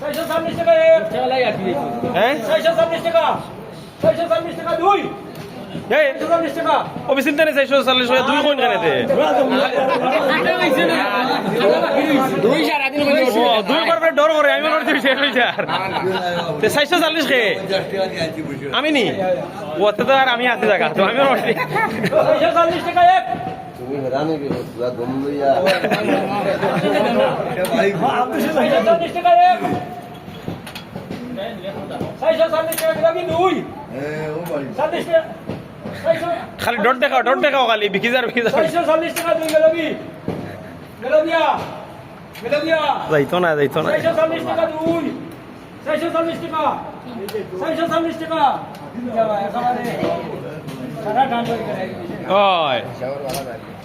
চারশো চল্লিশ টাকা। হ্যাঁ? দুই। কোন জানেতে দুই করবে ডর করে আমি মনে করছি শেষ হয়েছে আর চারশো চাল্লিশ খে আমি নি? ওতে তো আর আমি আছি জায়গা তো আমি মনে চারশো চল্লিশ টাকা এক। হেরানি পুরা দম লইয়া খালি ডর দেখাও ডর দেখাও খালি বিকি যার বিকি যার চল্লিশ টাকা দুই গেলবি গেলবিয়া গেলবিয়া যাইতো না যাইতো না চল্লিশ টাকা দুই চারশো চল্লিশ টাকা চারশো চল্লিশ টাকা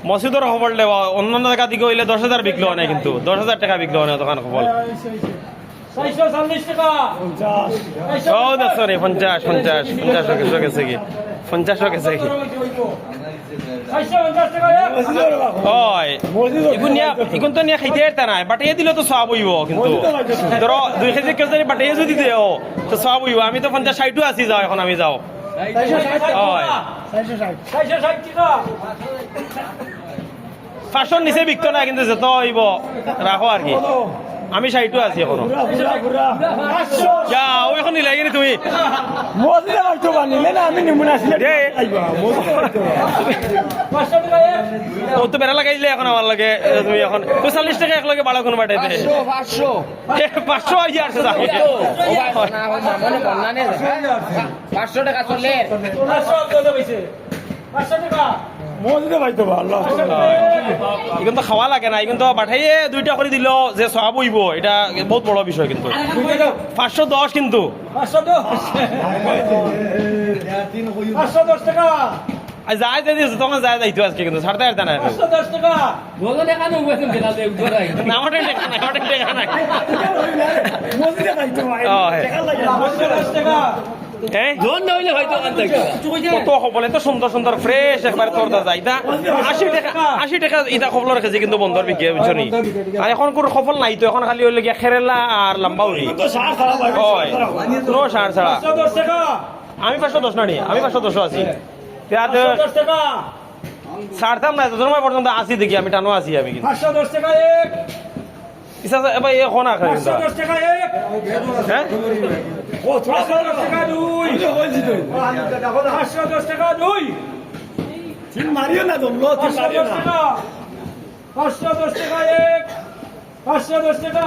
মসজিদর খবর দেওয়া অন্যান্য জায়গা দিকে হইলে দশ হাজার বিকলো না কিন্তু। দশ হাজার টাকা বিকলো না দোকান খবর। টাকা দেখছ পঞ্চাশ পঞ্চাশ পঞ্চাশ গেছে গেছে কি? পঞ্চাশ গেছে কি? টাকা ইগুন তো নিয়া খাইতে এরতা নাই বাটিয়ে দিলে তো সব হইব কিন্তু। ধরো, দুই কেজি কেজি বাটিয়ে যদি দেও, তো সব হইব। আমি তো পঞ্চাশ ষাটও আছি, যাও, এখন আমি যাও। পাঁচশোর নিচে বিকতো না কিন্তু যত হইব রাখো আর কি। আমি ষাটও আছি এখনও। পাঁচশো যাও এখন নিলাই কিনি তুমি। পাঁচশো। ও তো বেড়া লাগাইলে এখন আমার লাগে তুমি এখন। তুই চল্লিশ টাকা এক লগে বাড়া কোনো এ, পাঁচশো আই আসছে যাবে পাঁচশো টাকা চলে। এখন তো খাওয়া লাগে না এখন তো পাঠাইয়ে দুইটা করে দিল যে সব হইব এটা বহুত বড় বিষয় কিন্তু। পাঁচশো দশ কিন্তু। যায় যাই দিয়েছে তখন যায় যাইতো আজকে কিন্তু। টাকা না আমার টেকা নাই আমার টেকা নাই। হ্যাঁ। কত সুন্দর সুন্দর ফ্রেশ একবার যায়। আশি টাকা আশি টাকা ইটা কিন্তু বন্ধর বিকে বুঝছনি? আর এখন কোনো খবর নাই তো এখন খালি হইলে গিয়া খেরেলা আর লম্বা উড়ি। হয় কোনো সার ছাড়া। পাঁচশো দশ টাকা। আমি পাঁচশো দশ নানি আমি পাঁচশো দশ আছি। ছাড়তাম না সময় পর্যন্ত আসি দেখি আমি টানো আছি আমি কিন্তু। এক ইচ্ছা এ খনা খাই কিন্তু পাঁচশো দশ টাকা এক হ্যাঁ পাঁচশো দশ টাকা দুই পাঁচশো দশ টাকা দুই পাঁচশো দশ টাকা পাঁচশো দশ টাকা এক পাঁচশো দশ টাকা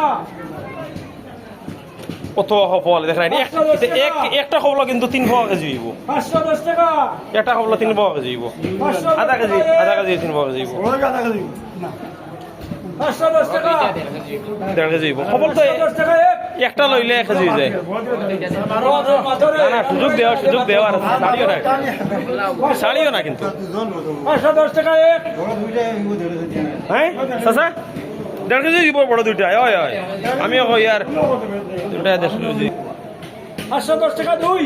কত সফল দেখা নাই এক- এক- একটা খবর কিন্তু তিন পাওয়া কেজি হইব পাঁচশো দশ টাকা একটা খবর তিন পাওয়া কেজি হইব আধা কেজি আধা। কেজি তিন পাওয়া কেজি দেড় কেজি খবর তো একটা লইলে এক কেজি যায়। না সুযোগ দেওয়া সুযোগ দেওয়া আর ছাড়িও না কিন্তু। পাঁচশো দশ টাকা এক। হ্যাঁ দেড় কেজি দিব বড় দুইটা। হয় হয় আমি আকৌ ইয়ার দুটা দেড় কেজি পাঁচশো দশ টাকা দুই।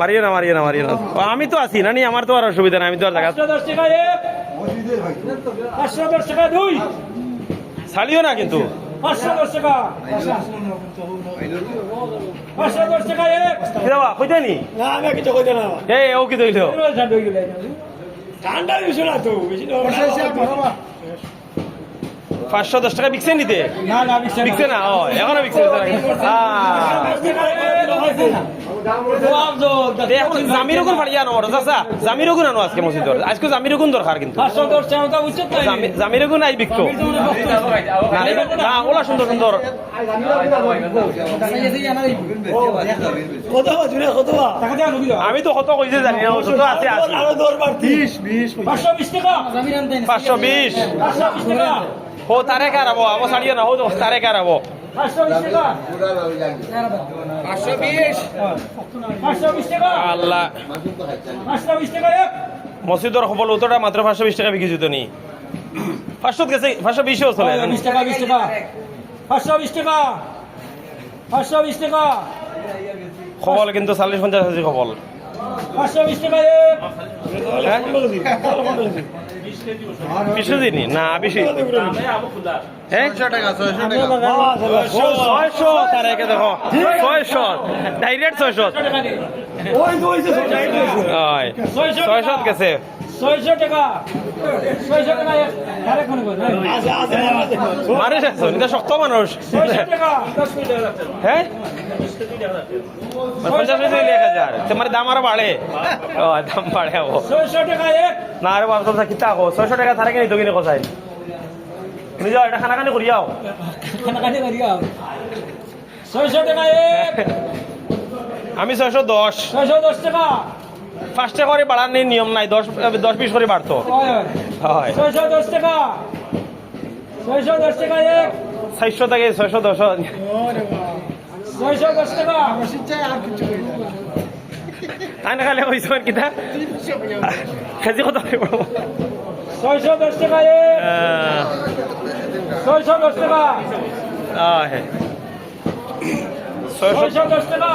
মারিও না মারিও না মারিও না। আমি তো আছি। না নি আমার তো আর অসুবিধা নাই। আমি তো আর জায়গা পাঁচশো দশ টাকা এক। পাঁচশো দশ টাকা দুই। ছাড়িও না কিন্তু। পাঁচশো দশ টাকা। বিকছে নিতে না না বিকছে না। ও এখনও বিকছে জামির গুণ ফাড়িয়া আনো চাচা জামির গুণ আনো আজকে মসজিদর আজকে জামির গুণ দরকার কিন্তু। জামির গুণ আই বিকতো না, ওলা সুন্দর সুন্দর। আমি তো কত কইছে জানি না আছে আছে। পাঁচশো বিশ। টাকা হো তারে কারাবো আবো ছাড়িও না হো তারে কারাবো আল্লাহ। মসজিদর সফল উত্তরটা মাত্র পাঁচশো বিশ টাকা বিকিছি তো নি। গেছে পাঁচশো বিশও চলে বিশ টাকা বিশ টাকা। পাঁচশো বিশ টাকা পাঁচশো বিশ টাকা। খবল কিন্তু চাল্লিশ পঞ্চাশ কেজি খবল পাঁচশো বিশ টাকা হ্যাঁ দিনই না বেশি ছয়শো তার একে দেখো। ছয়শো ডাইরেক্ট ছয়শো। ছয়শো। গেছে। ছয়শো টাকা। ছয়শো টাকা মনে এটা শক্ত মানুষ। ছয়শো টাকা হ্যাঁ পঞ্চাশ পয়সা এক হাজার তোমার দাম আরও বাড়ে। ও দাম বাড়ে ও। ছয়শো টাকা এক। না আরে বাবা তোমরা কিতা ছয়শো টাকা কিনি কোথায় তুমি যাও এটা খানাখানি। ছয়শো টাকা আমি ছয়শো দশ। ছয়শো দশ টাকা। ফার্স্টে করে বাড়ার নিয়ম নাই দশ দশ বিশ করে বাড়তো। হয়, ছয়শো দশ টাকা। ছয়শো দশ টাকা এক। চারশো থেকে ছয়শো দশ। ছয়শো দশ টাকা। তাই না খালি কইছো কিতা খেজি কত লাগিব ছয়শো দশ টাকা এক। ছয়শো দশ টাকা। ছয়শো ছয়শো দশ টাকা।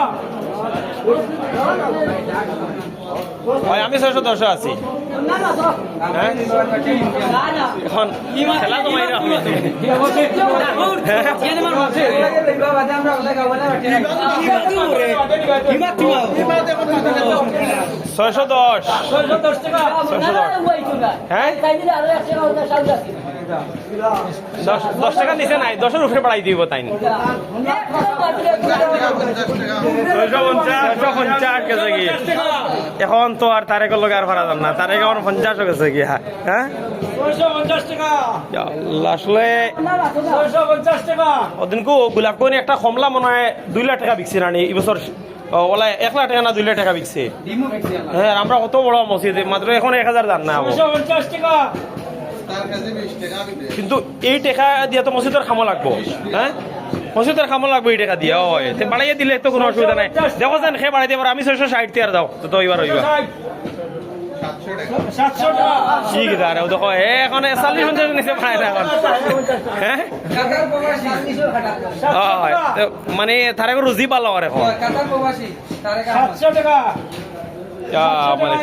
আমি ছয়শো দশ আছি। হ্যাঁ? এখন খেলা তো মাইরা ছয়শো দশ। ছয়শো দশ। ছয়শো দশ। হ্যাঁ? দশ টাকা নিচে নাই, দশের উপরে বাড়াই দিব তাই এখন তো আর তারেক লগে আর ভাড়া যান না, তারেক এখন পঞ্চাশ গেছে কি হ্যাঁ? আসলে ওদিনকো গোলাপ কোন একটা কমলা মনে দুই লাখ টাকা বিকছে না নি এবছর ওলা এক লাখ দুই লাখ টাকা বিকছে। হ্যাঁ আমরা কত বড় মসজিদ, মাত্র এখন এক হাজার দান না। কিন্তু এই টাকা দিয়া তো মসজিদের খামো লাগবো হ্যাঁ মসজিদের খামো লাগবো এই টাকা দিয়া হয়। তে বাড়াইয়া দিলে তো কোনো অসুবিধা নাই। দেখো যেন সে বাড়াই দিয়ে আমি ছয়শো ষাট টিয়ার দাও তো তো এবার হইবা ঠিক আছে আরে দেখো এখন চাল্লিশ পঞ্চাশ নিচে বাড়াই না এখন। হ্যাঁ মানে তারে রুজি পালো আর এখন। মানে